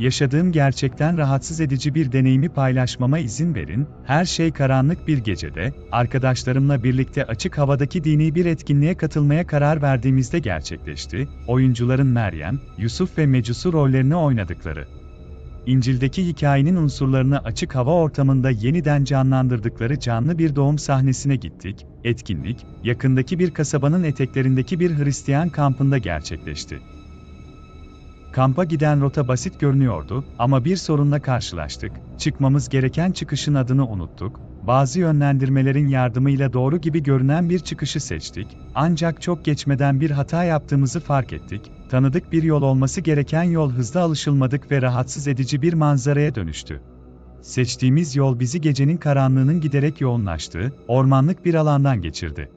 yaşadığım gerçekten rahatsız edici bir deneyimi paylaşmama izin verin. Her şey karanlık bir gecede, arkadaşlarımla birlikte açık havadaki dini bir etkinliğe katılmaya karar verdiğimizde gerçekleşti. Oyuncuların Meryem, Yusuf ve Mecus'u rollerini oynadıkları. İncil'deki hikayenin unsurlarını açık hava ortamında yeniden canlandırdıkları canlı bir doğum sahnesine gittik. Etkinlik, yakındaki bir kasabanın eteklerindeki bir Hristiyan kampında gerçekleşti. Kampa giden rota basit görünüyordu ama bir sorunla karşılaştık. Çıkmamız gereken çıkışın adını unuttuk. Bazı yönlendirmelerin yardımıyla doğru gibi görünen bir çıkışı seçtik. Ancak çok geçmeden bir hata yaptığımızı fark ettik. Tanıdık bir yol olması gereken yol hızlı alışılmadık ve rahatsız edici bir manzaraya dönüştü. Seçtiğimiz yol bizi gecenin karanlığının giderek yoğunlaştığı, ormanlık bir alandan geçirdi.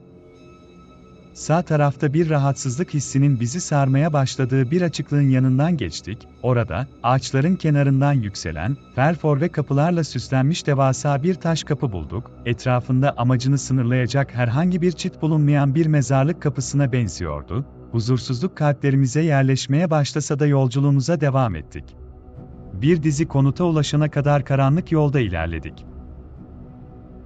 Sağ tarafta bir rahatsızlık hissinin bizi sarmaya başladığı bir açıklığın yanından geçtik. Orada, ağaçların kenarından yükselen, perfor ve kapılarla süslenmiş devasa bir taş kapı bulduk. Etrafında amacını sınırlayacak herhangi bir çit bulunmayan bir mezarlık kapısına benziyordu. Huzursuzluk kalplerimize yerleşmeye başlasa da yolculuğumuza devam ettik. Bir dizi konuta ulaşana kadar karanlık yolda ilerledik.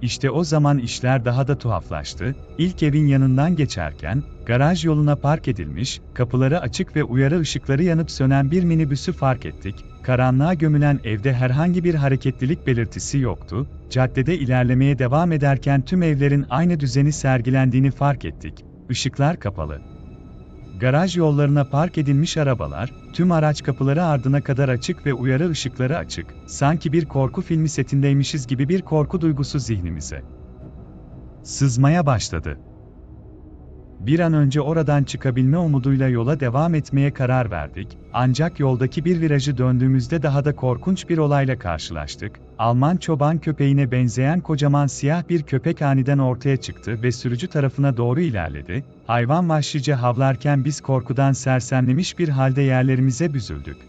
İşte o zaman işler daha da tuhaflaştı. İlk evin yanından geçerken, garaj yoluna park edilmiş, kapıları açık ve uyarı ışıkları yanıp sönen bir minibüsü fark ettik. Karanlığa gömülen evde herhangi bir hareketlilik belirtisi yoktu. Caddede ilerlemeye devam ederken tüm evlerin aynı düzeni sergilendiğini fark ettik. Işıklar kapalı. Garaj yollarına park edilmiş arabalar, tüm araç kapıları ardına kadar açık ve uyarı ışıkları açık. Sanki bir korku filmi setindeymişiz gibi bir korku duygusu zihnimize sızmaya başladı. Bir an önce oradan çıkabilme umuduyla yola devam etmeye karar verdik. Ancak yoldaki bir virajı döndüğümüzde daha da korkunç bir olayla karşılaştık. Alman çoban köpeğine benzeyen kocaman siyah bir köpek aniden ortaya çıktı ve sürücü tarafına doğru ilerledi. Hayvan vahşice havlarken biz korkudan sersemlemiş bir halde yerlerimize büzüldük.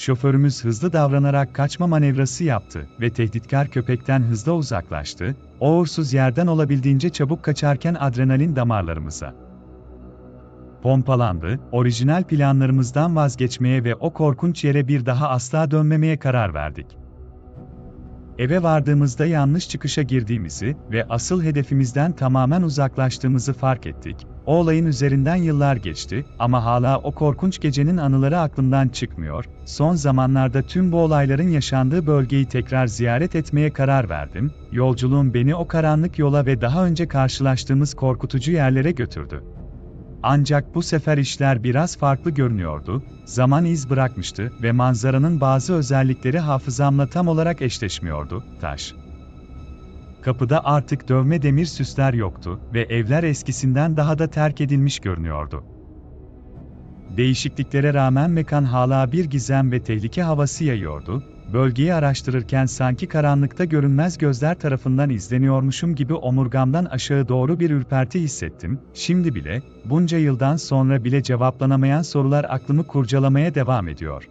Şoförümüz hızlı davranarak kaçma manevrası yaptı ve tehditkar köpekten hızla uzaklaştı. O uğursuz yerden olabildiğince çabuk kaçarken adrenalin damarlarımıza pompalandı. Orijinal planlarımızdan vazgeçmeye ve o korkunç yere bir daha asla dönmemeye karar verdik. Eve vardığımızda yanlış çıkışa girdiğimizi ve asıl hedefimizden tamamen uzaklaştığımızı fark ettik. O olayın üzerinden yıllar geçti ama hala o korkunç gecenin anıları aklımdan çıkmıyor. Son zamanlarda tüm bu olayların yaşandığı bölgeyi tekrar ziyaret etmeye karar verdim. Yolculuğum beni o karanlık yola ve daha önce karşılaştığımız korkutucu yerlere götürdü. Ancak bu sefer işler biraz farklı görünüyordu, zaman iz bırakmıştı ve manzaranın bazı özellikleri hafızamla tam olarak eşleşmiyordu, taş. Kapıda artık dövme demir süsler yoktu ve evler eskisinden daha da terk edilmiş görünüyordu. Değişikliklere rağmen mekan hala bir gizem ve tehlike havası yayıyordu, bölgeyi araştırırken sanki karanlıkta görünmez gözler tarafından izleniyormuşum gibi omurgamdan aşağı doğru bir ürperti hissettim. Şimdi bile, bunca yıldan sonra bile cevaplanamayan sorular aklımı kurcalamaya devam ediyor.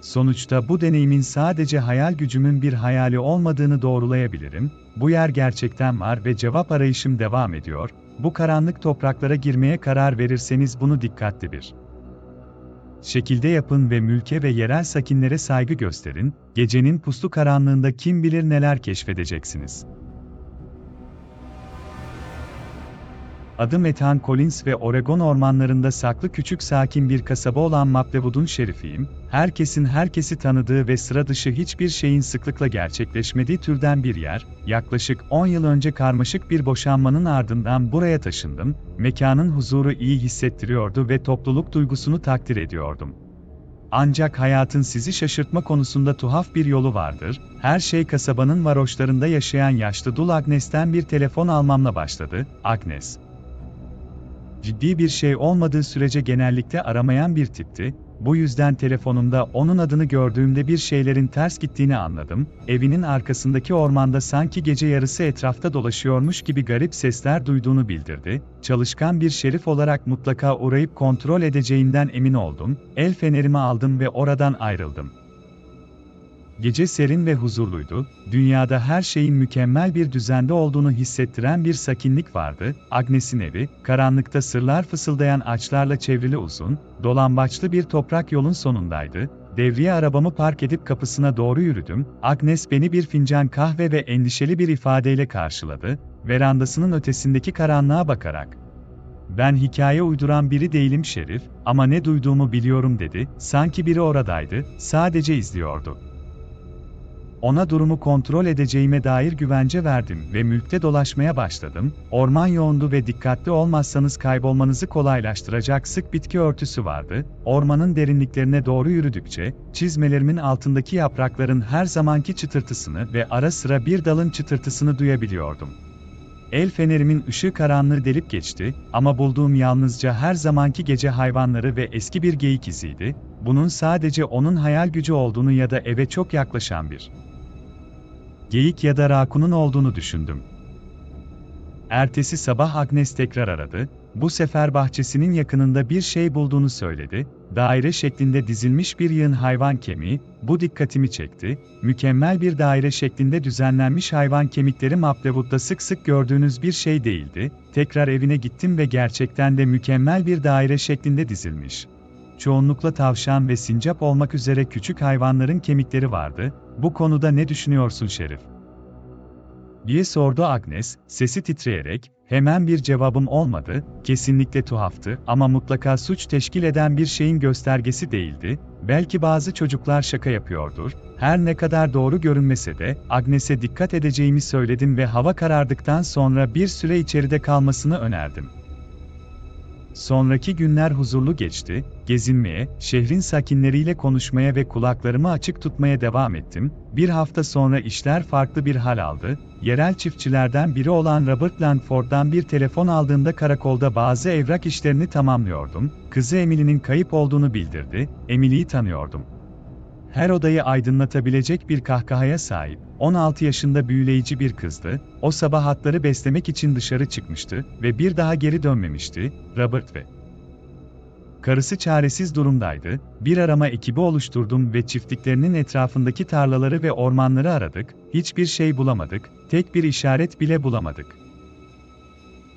Sonuçta bu deneyimin sadece hayal gücümün bir hayali olmadığını doğrulayabilirim. Bu yer gerçekten var ve cevap arayışım devam ediyor. Bu karanlık topraklara girmeye karar verirseniz bunu dikkatli bir şekilde yapın ve mülke ve yerel sakinlere saygı gösterin, gecenin puslu karanlığında kim bilir neler keşfedeceksiniz. Adım Ethan Collins ve Oregon ormanlarında saklı küçük sakin bir kasaba olan Maplewood'un şerifiyim. Herkesin herkesi tanıdığı ve sıra dışı hiçbir şeyin sıklıkla gerçekleşmediği türden bir yer. Yaklaşık 10 yıl önce karmaşık bir boşanmanın ardından buraya taşındım. Mekanın huzuru iyi hissettiriyordu ve topluluk duygusunu takdir ediyordum. Ancak hayatın sizi şaşırtma konusunda tuhaf bir yolu vardır. Her şey kasabanın varoşlarında yaşayan yaşlı dul Agnes'ten bir telefon almamla başladı. Agnes, ciddi bir şey olmadığı sürece genellikle aramayan bir tipti. Bu yüzden telefonumda onun adını gördüğümde bir şeylerin ters gittiğini anladım. Evinin arkasındaki ormanda sanki gece yarısı etrafta dolaşıyormuş gibi garip sesler duyduğunu bildirdi. Çalışkan bir şerif olarak mutlaka uğrayıp kontrol edeceğinden emin oldum. El fenerimi aldım ve oradan ayrıldım. Gece serin ve huzurluydu, dünyada her şeyin mükemmel bir düzende olduğunu hissettiren bir sakinlik vardı. Agnes'in evi, karanlıkta sırlar fısıldayan ağaçlarla çevrili uzun, dolambaçlı bir toprak yolun sonundaydı. Devriye arabamı park edip kapısına doğru yürüdüm. Agnes beni bir fincan kahve ve endişeli bir ifadeyle karşıladı, verandasının ötesindeki karanlığa bakarak. Ben hikaye uyduran biri değilim Şerif, ama ne duyduğumu biliyorum dedi, sanki biri oradaydı, sadece izliyordu. Ona durumu kontrol edeceğime dair güvence verdim ve mülkte dolaşmaya başladım. Orman yoğundu ve dikkatli olmazsanız kaybolmanızı kolaylaştıracak sık bitki örtüsü vardı. Ormanın derinliklerine doğru yürüdükçe, çizmelerimin altındaki yaprakların her zamanki çıtırtısını ve ara sıra bir dalın çıtırtısını duyabiliyordum. El fenerimin ışığı karanlığı delip geçti ama bulduğum yalnızca her zamanki gece hayvanları ve eski bir geyik iziydi. Bunun sadece onun hayal gücü olduğunu ya da eve çok yaklaşan bir geyik ya da rakunun olduğunu düşündüm. Ertesi sabah Agnes tekrar aradı, bu sefer bahçesinin yakınında bir şey bulduğunu söyledi, daire şeklinde dizilmiş bir yığın hayvan kemiği, bu dikkatimi çekti, mükemmel bir daire şeklinde düzenlenmiş hayvan kemikleri Maplewood'da sık sık gördüğünüz bir şey değildi, tekrar evine gittim ve gerçekten de mükemmel bir daire şeklinde dizilmiş. Çoğunlukla tavşan ve sincap olmak üzere küçük hayvanların kemikleri vardı, bu konuda ne düşünüyorsun Şerif? diye sordu Agnes, sesi titreyerek, hemen bir cevabım olmadı, kesinlikle tuhaftı ama mutlaka suç teşkil eden bir şeyin göstergesi değildi, belki bazı çocuklar şaka yapıyordur, her ne kadar doğru görünmese de, Agnes'e dikkat edeceğimi söyledim ve hava karardıktan sonra bir süre içeride kalmasını önerdim. Sonraki günler huzurlu geçti, gezinmeye, şehrin sakinleriyle konuşmaya ve kulaklarımı açık tutmaya devam ettim. Bir hafta sonra işler farklı bir hal aldı. Yerel çiftçilerden biri olan Robert Landford'dan bir telefon aldığımda karakolda bazı evrak işlerini tamamlıyordum. Kızı Emily'nin kayıp olduğunu bildirdi. Emily'yi tanıyordum her odayı aydınlatabilecek bir kahkahaya sahip, 16 yaşında büyüleyici bir kızdı, o sabah atları beslemek için dışarı çıkmıştı ve bir daha geri dönmemişti, Robert ve Karısı çaresiz durumdaydı, bir arama ekibi oluşturdum ve çiftliklerinin etrafındaki tarlaları ve ormanları aradık, hiçbir şey bulamadık, tek bir işaret bile bulamadık.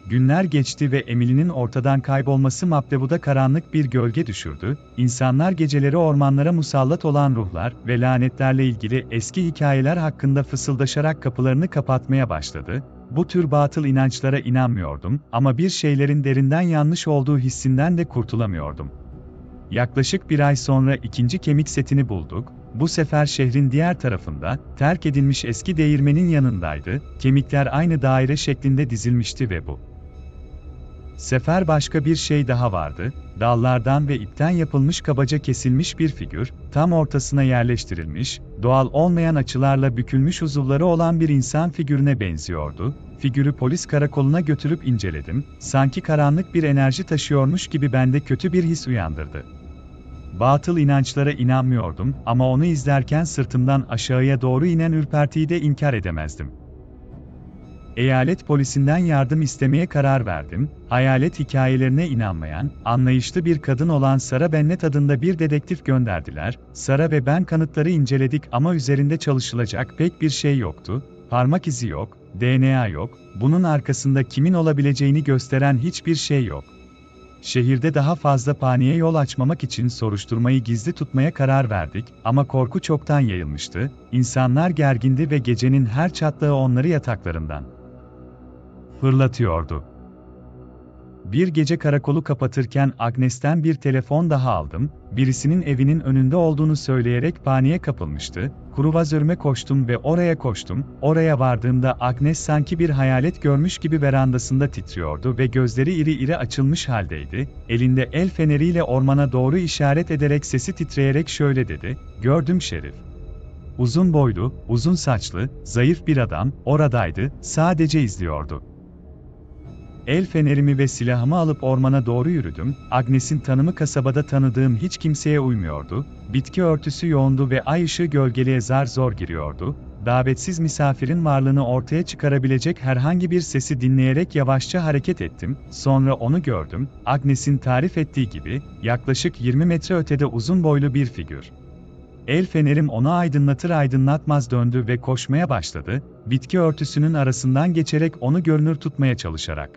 Günler geçti ve Emily'nin ortadan kaybolması Maplewood'a karanlık bir gölge düşürdü. İnsanlar geceleri ormanlara musallat olan ruhlar ve lanetlerle ilgili eski hikayeler hakkında fısıldaşarak kapılarını kapatmaya başladı. Bu tür batıl inançlara inanmıyordum ama bir şeylerin derinden yanlış olduğu hissinden de kurtulamıyordum. Yaklaşık bir ay sonra ikinci kemik setini bulduk. Bu sefer şehrin diğer tarafında, terk edilmiş eski değirmenin yanındaydı. Kemikler aynı daire şeklinde dizilmişti ve bu sefer başka bir şey daha vardı, dallardan ve ipten yapılmış kabaca kesilmiş bir figür, tam ortasına yerleştirilmiş, doğal olmayan açılarla bükülmüş uzuvları olan bir insan figürüne benziyordu. Figürü polis karakoluna götürüp inceledim, sanki karanlık bir enerji taşıyormuş gibi bende kötü bir his uyandırdı. Batıl inançlara inanmıyordum ama onu izlerken sırtımdan aşağıya doğru inen ürpertiyi de inkar edemezdim. Eyalet polisinden yardım istemeye karar verdim. Hayalet hikayelerine inanmayan, anlayışlı bir kadın olan Sara Bennet adında bir dedektif gönderdiler. Sara ve ben kanıtları inceledik ama üzerinde çalışılacak pek bir şey yoktu. Parmak izi yok, DNA yok, bunun arkasında kimin olabileceğini gösteren hiçbir şey yok. Şehirde daha fazla paniğe yol açmamak için soruşturmayı gizli tutmaya karar verdik ama korku çoktan yayılmıştı. İnsanlar gergindi ve gecenin her çatlağı onları yataklarından fırlatıyordu. Bir gece karakolu kapatırken Agnes'ten bir telefon daha aldım, birisinin evinin önünde olduğunu söyleyerek paniğe kapılmıştı, kruvazörüme koştum ve oraya koştum, oraya vardığımda Agnes sanki bir hayalet görmüş gibi verandasında titriyordu ve gözleri iri iri açılmış haldeydi, elinde el feneriyle ormana doğru işaret ederek sesi titreyerek şöyle dedi, gördüm şerif. Uzun boylu, uzun saçlı, zayıf bir adam, oradaydı, sadece izliyordu. El fenerimi ve silahımı alıp ormana doğru yürüdüm. Agnes'in tanımı kasabada tanıdığım hiç kimseye uymuyordu. Bitki örtüsü yoğundu ve ay ışığı gölgeliğe zar zor giriyordu. Davetsiz misafirin varlığını ortaya çıkarabilecek herhangi bir sesi dinleyerek yavaşça hareket ettim. Sonra onu gördüm. Agnes'in tarif ettiği gibi, yaklaşık 20 metre ötede uzun boylu bir figür. El fenerim onu aydınlatır aydınlatmaz döndü ve koşmaya başladı, bitki örtüsünün arasından geçerek onu görünür tutmaya çalışarak.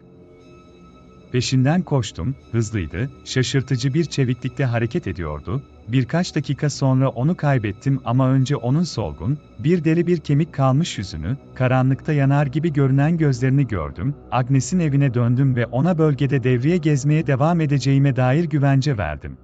Peşinden koştum, hızlıydı, şaşırtıcı bir çeviklikle hareket ediyordu. Birkaç dakika sonra onu kaybettim ama önce onun solgun, bir deri bir kemik kalmış yüzünü, karanlıkta yanar gibi görünen gözlerini gördüm. Agnes'in evine döndüm ve ona bölgede devriye gezmeye devam edeceğime dair güvence verdim.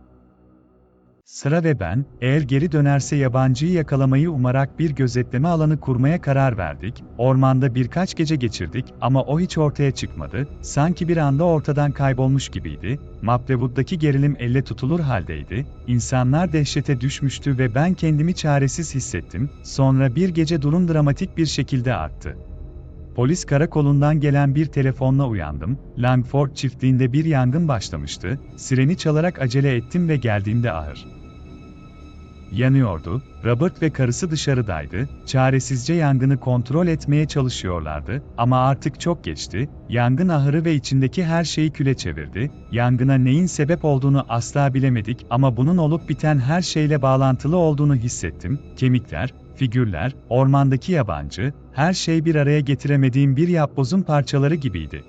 Sıra ve ben, eğer geri dönerse yabancıyı yakalamayı umarak bir gözetleme alanı kurmaya karar verdik. Ormanda birkaç gece geçirdik ama o hiç ortaya çıkmadı. Sanki bir anda ortadan kaybolmuş gibiydi. Maplewood'daki gerilim elle tutulur haldeydi. İnsanlar dehşete düşmüştü ve ben kendimi çaresiz hissettim. Sonra bir gece durum dramatik bir şekilde arttı. Polis karakolundan gelen bir telefonla uyandım. Langford çiftliğinde bir yangın başlamıştı. Sireni çalarak acele ettim ve geldiğimde ahır yanıyordu. Robert ve karısı dışarıdaydı. Çaresizce yangını kontrol etmeye çalışıyorlardı ama artık çok geçti. Yangın ahırı ve içindeki her şeyi küle çevirdi. Yangına neyin sebep olduğunu asla bilemedik ama bunun olup biten her şeyle bağlantılı olduğunu hissettim. Kemikler, figürler, ormandaki yabancı, her şey bir araya getiremediğim bir yapbozun parçaları gibiydi.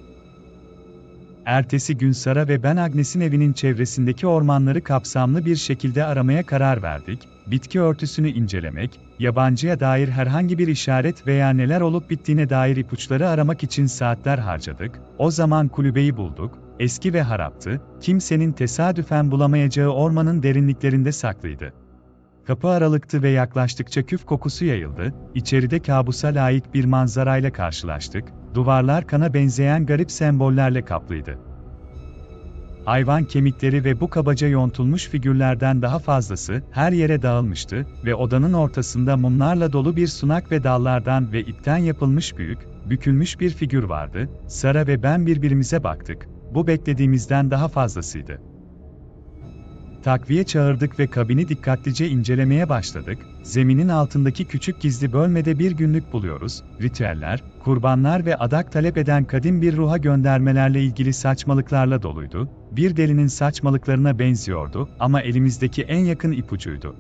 Ertesi gün Sara ve ben Agnes'in evinin çevresindeki ormanları kapsamlı bir şekilde aramaya karar verdik. Bitki örtüsünü incelemek, yabancıya dair herhangi bir işaret veya neler olup bittiğine dair ipuçları aramak için saatler harcadık. O zaman kulübeyi bulduk. Eski ve haraptı, kimsenin tesadüfen bulamayacağı ormanın derinliklerinde saklıydı. Kapı aralıktı ve yaklaştıkça küf kokusu yayıldı, içeride kabusa layık bir manzarayla karşılaştık, duvarlar kana benzeyen garip sembollerle kaplıydı. Hayvan kemikleri ve bu kabaca yontulmuş figürlerden daha fazlası her yere dağılmıştı ve odanın ortasında mumlarla dolu bir sunak ve dallardan ve ipten yapılmış büyük, bükülmüş bir figür vardı. Sara ve ben birbirimize baktık. Bu beklediğimizden daha fazlasıydı. Takviye çağırdık ve kabini dikkatlice incelemeye başladık. Zeminin altındaki küçük gizli bölmede bir günlük buluyoruz. Ritüeller, kurbanlar ve adak talep eden kadim bir ruha göndermelerle ilgili saçmalıklarla doluydu. Bir delinin saçmalıklarına benziyordu ama elimizdeki en yakın ipucuydu.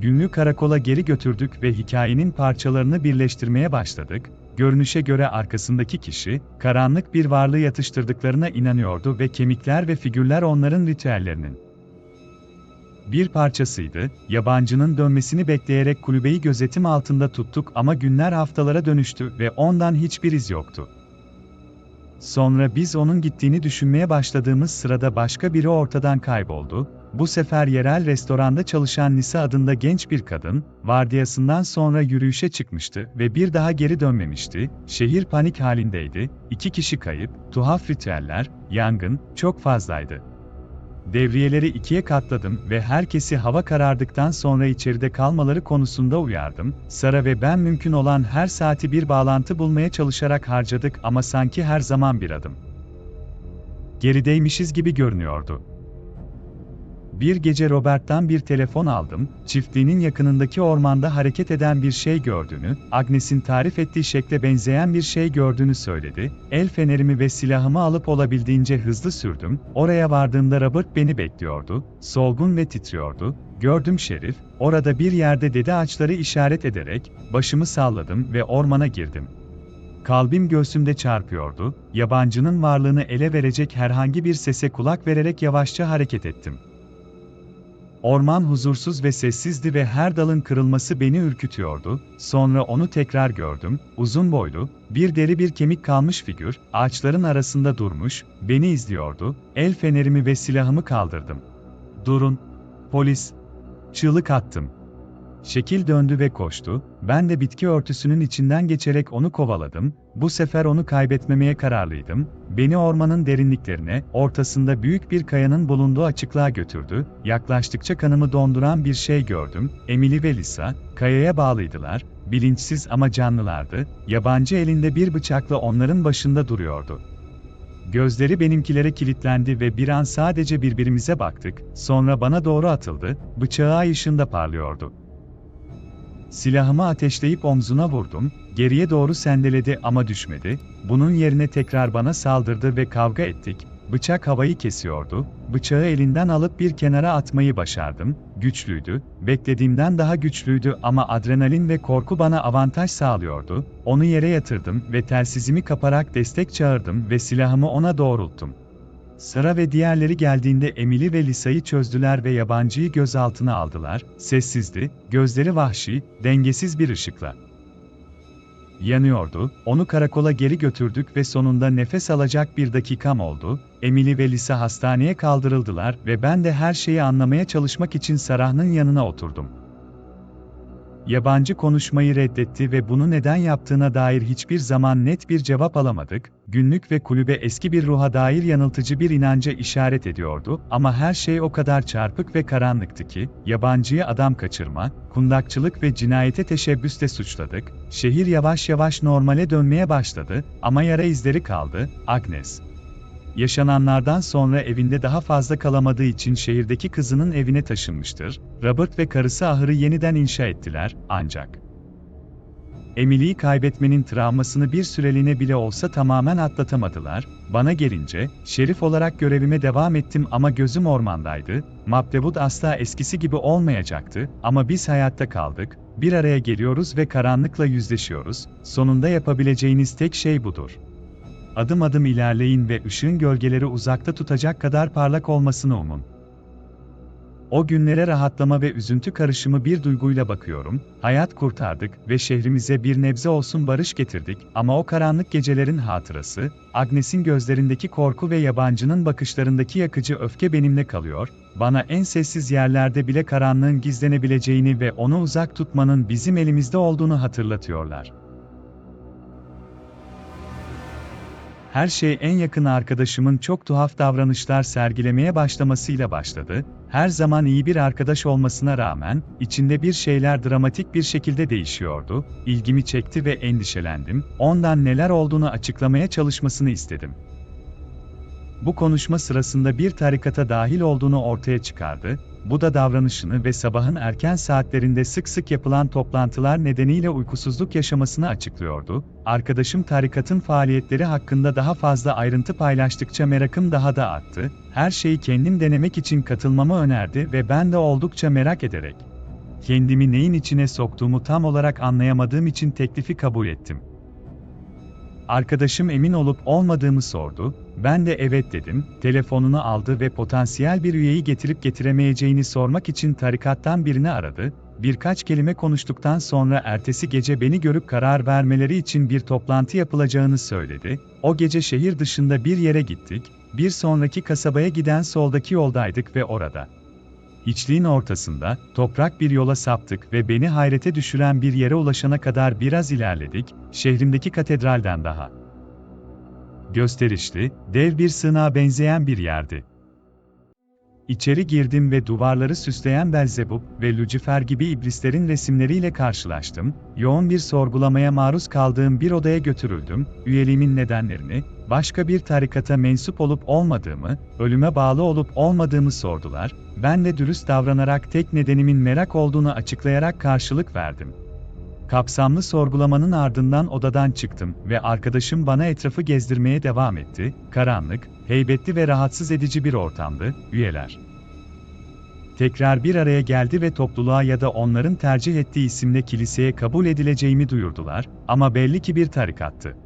Günlüğü karakola geri götürdük ve hikayenin parçalarını birleştirmeye başladık. Görünüşe göre arkasındaki kişi, karanlık bir varlığı yatıştırdıklarına inanıyordu ve kemikler ve figürler onların ritüellerinin bir parçasıydı, yabancının dönmesini bekleyerek kulübeyi gözetim altında tuttuk ama günler haftalara dönüştü ve ondan hiçbir iz yoktu. Sonra biz onun gittiğini düşünmeye başladığımız sırada başka biri ortadan kayboldu. Bu sefer yerel restoranda çalışan Nisa adında genç bir kadın, vardiyasından sonra yürüyüşe çıkmıştı ve bir daha geri dönmemişti. Şehir panik halindeydi, iki kişi kayıp, tuhaf ritüeller, yangın, çok fazlaydı. Devriyeleri ikiye katladım ve herkesi hava karardıktan sonra içeride kalmaları konusunda uyardım. Sara ve ben mümkün olan her saati bir bağlantı bulmaya çalışarak harcadık ama sanki her zaman bir adım. Gerideymişiz gibi görünüyordu. Bir gece Robert'tan bir telefon aldım, çiftliğinin yakınındaki ormanda hareket eden bir şey gördüğünü, Agnes'in tarif ettiği şekle benzeyen bir şey gördüğünü söyledi. El fenerimi ve silahımı alıp olabildiğince hızlı sürdüm. Oraya vardığımda Robert beni bekliyordu. Solgun ve titriyordu. Gördüm Şerif, orada bir yerde dedi ağaçları işaret ederek, başımı salladım ve ormana girdim. Kalbim göğsümde çarpıyordu, yabancının varlığını ele verecek herhangi bir sese kulak vererek yavaşça hareket ettim. Orman huzursuz ve sessizdi ve her dalın kırılması beni ürkütüyordu. Sonra onu tekrar gördüm. Uzun boylu, bir deri bir kemik kalmış figür, ağaçların arasında durmuş, beni izliyordu. El fenerimi ve silahımı kaldırdım. Durun. Polis. Çığlık attım. Şekil döndü ve koştu, ben de bitki örtüsünün içinden geçerek onu kovaladım, bu sefer onu kaybetmemeye kararlıydım, beni ormanın derinliklerine, ortasında büyük bir kayanın bulunduğu açıklığa götürdü, yaklaştıkça kanımı donduran bir şey gördüm, Emily ve Lisa, kayaya bağlıydılar, bilinçsiz ama canlılardı, yabancı elinde bir bıçakla onların başında duruyordu. Gözleri benimkilere kilitlendi ve bir an sadece birbirimize baktık, sonra bana doğru atıldı, bıçağı ay ışığında parlıyordu. Silahımı ateşleyip omzuna vurdum, geriye doğru sendeledi ama düşmedi, bunun yerine tekrar bana saldırdı ve kavga ettik, bıçak havayı kesiyordu, bıçağı elinden alıp bir kenara atmayı başardım, güçlüydü, beklediğimden daha güçlüydü ama adrenalin ve korku bana avantaj sağlıyordu, onu yere yatırdım ve telsizimi kaparak destek çağırdım ve silahımı ona doğrulttum. Sara ve diğerleri geldiğinde Emily ve Lisa'yı çözdüler ve yabancıyı gözaltına aldılar. Sessizdi, gözleri vahşi, dengesiz bir ışıkla. Yanıyordu, onu karakola geri götürdük ve sonunda nefes alacak bir dakikam oldu. Emily ve Lisa hastaneye kaldırıldılar ve ben de her şeyi anlamaya çalışmak için Sarah'ın yanına oturdum. Yabancı konuşmayı reddetti ve bunu neden yaptığına dair hiçbir zaman net bir cevap alamadık. Günlük ve kulübe eski bir ruha dair yanıltıcı bir inanca işaret ediyordu ama her şey o kadar çarpık ve karanlıktı ki, yabancıyı adam kaçırma, kundakçılık ve cinayete teşebbüste suçladık. Şehir yavaş yavaş normale dönmeye başladı ama yara izleri kaldı. Agnes Yaşananlardan sonra evinde daha fazla kalamadığı için şehirdeki kızının evine taşınmıştır. Robert ve karısı ahırı yeniden inşa ettiler, ancak Emily'yi kaybetmenin travmasını bir süreliğine bile olsa tamamen atlatamadılar. Bana gelince, şerif olarak görevime devam ettim ama gözüm ormandaydı. Maplewood asla eskisi gibi olmayacaktı ama biz hayatta kaldık. Bir araya geliyoruz ve karanlıkla yüzleşiyoruz. Sonunda yapabileceğiniz tek şey budur. Adım adım ilerleyin ve ışığın gölgeleri uzakta tutacak kadar parlak olmasını umun. O günlere rahatlama ve üzüntü karışımı bir duyguyla bakıyorum. Hayat kurtardık ve şehrimize bir nebze olsun barış getirdik ama o karanlık gecelerin hatırası, Agnes'in gözlerindeki korku ve yabancının bakışlarındaki yakıcı öfke benimle kalıyor. Bana en sessiz yerlerde bile karanlığın gizlenebileceğini ve onu uzak tutmanın bizim elimizde olduğunu hatırlatıyorlar. Her şey en yakın arkadaşımın çok tuhaf davranışlar sergilemeye başlamasıyla başladı. Her zaman iyi bir arkadaş olmasına rağmen, içinde bir şeyler dramatik bir şekilde değişiyordu. İlgimi çekti ve endişelendim. Ondan neler olduğunu açıklamaya çalışmasını istedim. Bu konuşma sırasında bir tarikata dahil olduğunu ortaya çıkardı. Bu da davranışını ve sabahın erken saatlerinde sık sık yapılan toplantılar nedeniyle uykusuzluk yaşamasını açıklıyordu. Arkadaşım tarikatın faaliyetleri hakkında daha fazla ayrıntı paylaştıkça merakım daha da arttı. Her şeyi kendim denemek için katılmamı önerdi ve ben de oldukça merak ederek kendimi neyin içine soktuğumu tam olarak anlayamadığım için teklifi kabul ettim. Arkadaşım emin olup olmadığımı sordu, ben de evet dedim, telefonunu aldı ve potansiyel bir üyeyi getirip getiremeyeceğini sormak için tarikattan birini aradı, birkaç kelime konuştuktan sonra ertesi gece beni görüp karar vermeleri için bir toplantı yapılacağını söyledi, o gece şehir dışında bir yere gittik, bir sonraki kasabaya giden soldaki yoldaydık ve orada. Hiçliğin ortasında, toprak bir yola saptık ve beni hayrete düşüren bir yere ulaşana kadar biraz ilerledik, şehrimdeki katedralden daha. Gösterişli, dev bir sığınağa benzeyen bir yerdi. İçeri girdim ve duvarları süsleyen Belzebub ve Lucifer gibi iblislerin resimleriyle karşılaştım. Yoğun bir sorgulamaya maruz kaldığım bir odaya götürüldüm. Üyeliğimin nedenlerini, başka bir tarikata mensup olup olmadığımı, ölüme bağlı olup olmadığımı sordular. Ben de dürüst davranarak tek nedenimin merak olduğunu açıklayarak karşılık verdim. Kapsamlı sorgulamanın ardından odadan çıktım ve arkadaşım bana etrafı gezdirmeye devam etti. Karanlık, heybetli ve rahatsız edici bir ortamdı, üyeler. Tekrar bir araya geldi ve topluluğa ya da onların tercih ettiği isimle kiliseye kabul edileceğimi duyurdular ama belli ki bir tarikattı.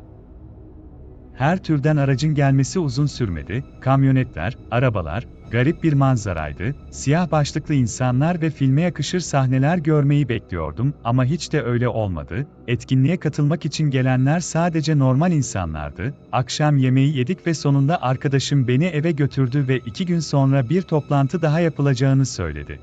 Her türden aracın gelmesi uzun sürmedi, kamyonetler, arabalar, garip bir manzaraydı, siyah başlıklı insanlar ve filme yakışır sahneler görmeyi bekliyordum ama hiç de öyle olmadı, etkinliğe katılmak için gelenler sadece normal insanlardı, akşam yemeği yedik ve sonunda arkadaşım beni eve götürdü ve iki gün sonra bir toplantı daha yapılacağını söyledi.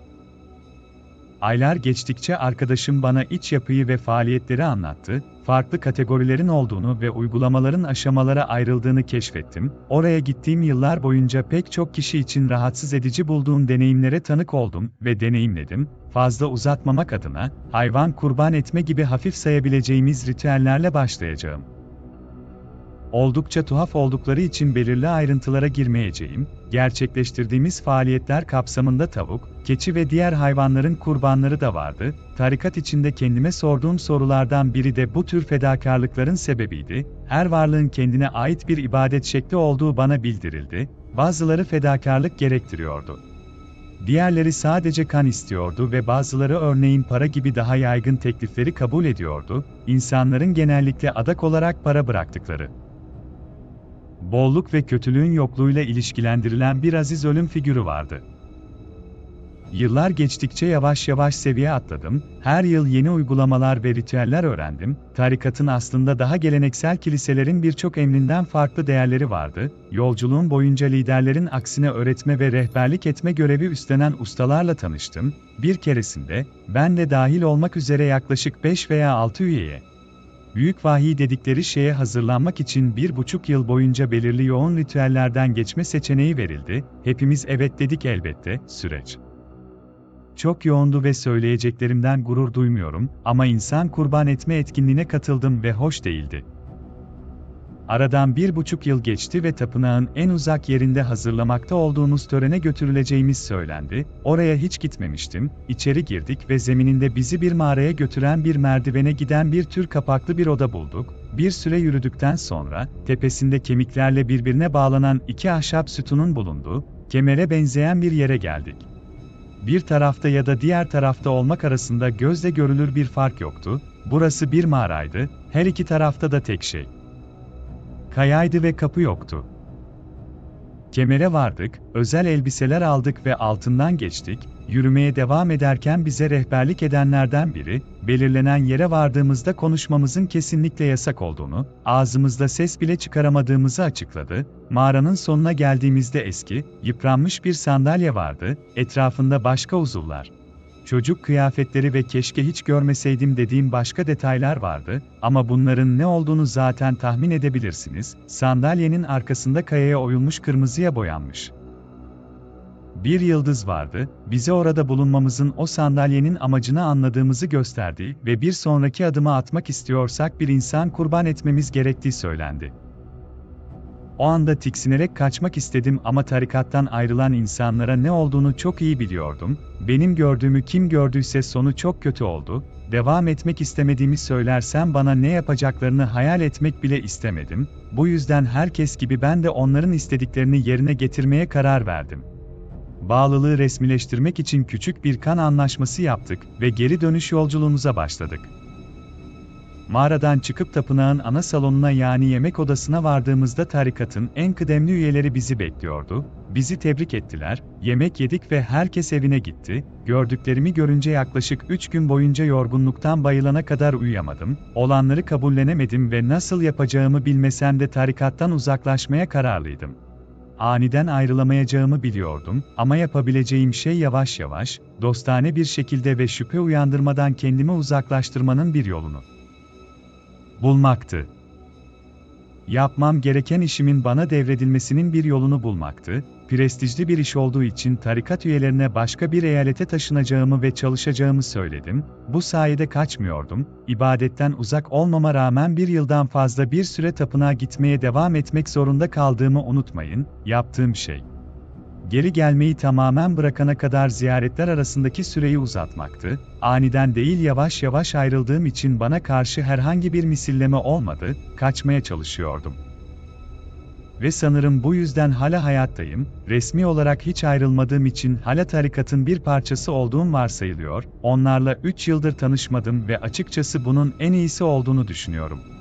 Aylar geçtikçe arkadaşım bana iç yapıyı ve faaliyetleri anlattı, farklı kategorilerin olduğunu ve uygulamaların aşamalara ayrıldığını keşfettim. Oraya gittiğim yıllar boyunca pek çok kişi için rahatsız edici bulduğum deneyimlere tanık oldum ve deneyimledim. Fazla uzatmamak adına, hayvan kurban etme gibi hafif sayabileceğimiz ritüellerle başlayacağım. Oldukça tuhaf oldukları için belirli ayrıntılara girmeyeceğim, gerçekleştirdiğimiz faaliyetler kapsamında tavuk, keçi ve diğer hayvanların kurbanları da vardı. Tarikat içinde kendime sorduğum sorulardan biri de bu tür fedakarlıkların sebebiydi. Her varlığın kendine ait bir ibadet şekli olduğu bana bildirildi. Bazıları fedakarlık gerektiriyordu. Diğerleri sadece kan istiyordu ve bazıları örneğin para gibi daha yaygın teklifleri kabul ediyordu. İnsanların genellikle adak olarak para bıraktıkları bolluk ve kötülüğün yokluğuyla ilişkilendirilen bir aziz ölüm figürü vardı. Yıllar geçtikçe yavaş yavaş seviye atladım, her yıl yeni uygulamalar ve ritüeller öğrendim, tarikatın aslında daha geleneksel kiliselerin birçok emrinden farklı değerleri vardı, yolculuğum boyunca liderlerin aksine öğretme ve rehberlik etme görevi üstlenen ustalarla tanıştım, bir keresinde, ben de dahil olmak üzere yaklaşık 5 veya 6 üyeye, Büyük vahiy dedikleri şeye hazırlanmak için bir buçuk yıl boyunca belirli yoğun ritüellerden geçme seçeneği verildi, hepimiz evet dedik elbette, süreç. Çok yoğundu ve söyleyeceklerimden gurur duymuyorum ama insan kurban etme etkinliğine katıldım ve hoş değildi. Aradan bir buçuk yıl geçti ve tapınağın en uzak yerinde hazırlamakta olduğumuz törene götürüleceğimiz söylendi. Oraya hiç gitmemiştim. İçeri girdik ve zemininde bizi bir mağaraya götüren bir merdivene giden bir tür kapaklı bir oda bulduk. Bir süre yürüdükten sonra, tepesinde kemiklerle birbirine bağlanan iki ahşap sütunun bulunduğu, kemere benzeyen bir yere geldik. Bir tarafta ya da diğer tarafta olmak arasında gözle görülür bir fark yoktu. Burası bir mağaraydı, her iki tarafta da tek şey. Kayaydı ve kapı yoktu. Kemere vardık, özel elbiseler aldık ve altından geçtik, yürümeye devam ederken bize rehberlik edenlerden biri, belirlenen yere vardığımızda konuşmamızın kesinlikle yasak olduğunu, ağzımızda ses bile çıkaramadığımızı açıkladı, mağaranın sonuna geldiğimizde eski, yıpranmış bir sandalye vardı, etrafında başka uzuvlar, çocuk kıyafetleri ve keşke hiç görmeseydim dediğim başka detaylar vardı, ama bunların ne olduğunu zaten tahmin edebilirsiniz, sandalyenin arkasında kayaya oyulmuş kırmızıya boyanmış. Bir yıldız vardı, bize orada bulunmamızın o sandalyenin amacını anladığımızı gösterdi ve bir sonraki adımı atmak istiyorsak bir insan kurban etmemiz gerektiği söylendi. O anda tiksinerek kaçmak istedim ama tarikattan ayrılan insanlara ne olduğunu çok iyi biliyordum. Benim gördüğümü kim gördüyse sonu çok kötü oldu. Devam etmek istemediğimi söylersem bana ne yapacaklarını hayal etmek bile istemedim. Bu yüzden herkes gibi ben de onların istediklerini yerine getirmeye karar verdim. Bağlılığı resmileştirmek için küçük bir kan anlaşması yaptık ve geri dönüş yolculuğumuza başladık. Mağaradan çıkıp tapınağın ana salonuna yani yemek odasına vardığımızda tarikatın en kıdemli üyeleri bizi bekliyordu. Bizi tebrik ettiler, yemek yedik ve herkes evine gitti. Gördüklerimi görünce yaklaşık 3 gün boyunca yorgunluktan bayılana kadar uyuyamadım. Olanları kabullenemedim ve nasıl yapacağımı bilmesem de tarikattan uzaklaşmaya kararlıydım. Aniden ayrılamayacağımı biliyordum ama yapabileceğim şey yavaş yavaş, dostane bir şekilde ve şüphe uyandırmadan kendimi uzaklaştırmanın bir yolunu bulmaktı. Yapmam gereken işimin bana devredilmesinin bir yolunu bulmaktı. Prestijli bir iş olduğu için tarikat üyelerine başka bir eyalete taşınacağımı ve çalışacağımı söyledim. Bu sayede kaçmıyordum. İbadetten uzak olmama rağmen bir yıldan fazla bir süre tapınağa gitmeye devam etmek zorunda kaldığımı unutmayın. Yaptığım şey geri gelmeyi tamamen bırakana kadar ziyaretler arasındaki süreyi uzatmaktı. Aniden değil yavaş yavaş ayrıldığım için bana karşı herhangi bir misilleme olmadı, kaçmaya çalışıyordum. Ve sanırım bu yüzden hala hayattayım, resmi olarak hiç ayrılmadığım için hala tarikatın bir parçası olduğum varsayılıyor, onlarla 3 yıldır tanışmadım ve açıkçası bunun en iyisi olduğunu düşünüyorum.